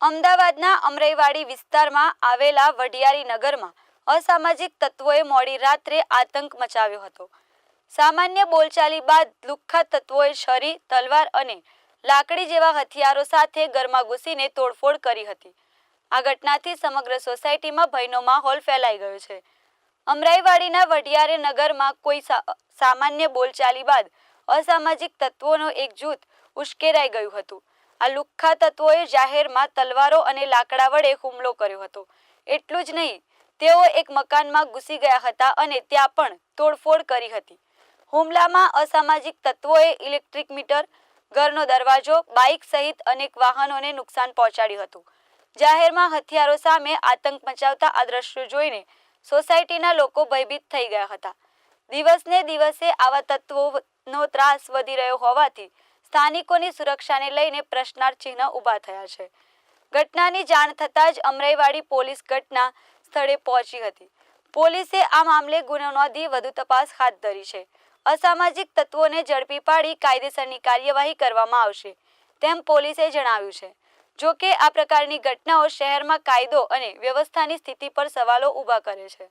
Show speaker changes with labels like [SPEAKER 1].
[SPEAKER 1] અમદાવાદના અમરાઈવાડી વિસ્તારમાં આવેલા વઢિયારી નગરમાં અસામાજિક તત્વોએ મોડી રાત્રે આતંક મચાવ્યો હતો. સામાન્ય બોલચાલી બાદ લુખ્ખા તત્વોએ છરી, તલવાર અને લાકડી જેવા હથિયારો સાથે ઘરમાં ઘૂસીને તોડફોડ કરી હતી. આ ઘટનાથી સમગ્ર સોસાયટીમાં ભયનો માહોલ ફેલાઈ ગયો છે. અમરાઈવાડીના વઢિયારે નગરમાં કોઈ સામાન્ય બોલચાલી બાદ અસામાજિક તત્વોનો એક જૂથ ઉશ્કેરાઈ ગયું હતું. આ લુખ્ખા તત્વોએ જાહેરમાં તલવારો અને લાકડા વડે હુમલો કર્યો હતો. એટલું જ નહીં, તેઓ એક મકાનમાં ઘૂસી ગયા હતા અને ત્યાં પણ તોડફોડ કરી હતી. હુમલામાં અસામાજિક તત્વોએ ઇલેક્ટ્રિક મીટર, ઘરનો દરવાજો, બાઇક સહિત અનેક વાહનોને નુકસાન પહોંચાડ્યું હતું. જાહેરમાં હથિયારો સામે આતંક મચાવતા આ દ્રશ્યો જોઈને સોસાયટીના લોકો ભયભીત થઈ ગયા હતા. દિવસને દિવસે આવા તત્વોનો ત્રાસ વધી રહ્યો હોવાથી સ્થાનિકોની સુરક્ષાને લઈને પ્રશ્નાર્થ ચિહ્ન ઊભા થયા છે. ઘટનાની જાણ થતાં જ અમરાઈવાડી પોલીસ ઘટના સ્થળે પહોંચી હતી. પોલીસે આ મામલે ગુનો નોંધી વધુ તપાસ હાથ ધરી છે. અસામાજિક તત્વોને ઝડપી પાડી કાયદેસરની કાર્યવાહી કરવામાં આવશે, તેમ પોલીસે જણાવ્યું છે. જો કે આ પ્રકારની ઘટનાઓ શહેરમાં કાયદો અને વ્યવસ્થાની સ્થિતિ પર સવાલો ઊભા કરે છે.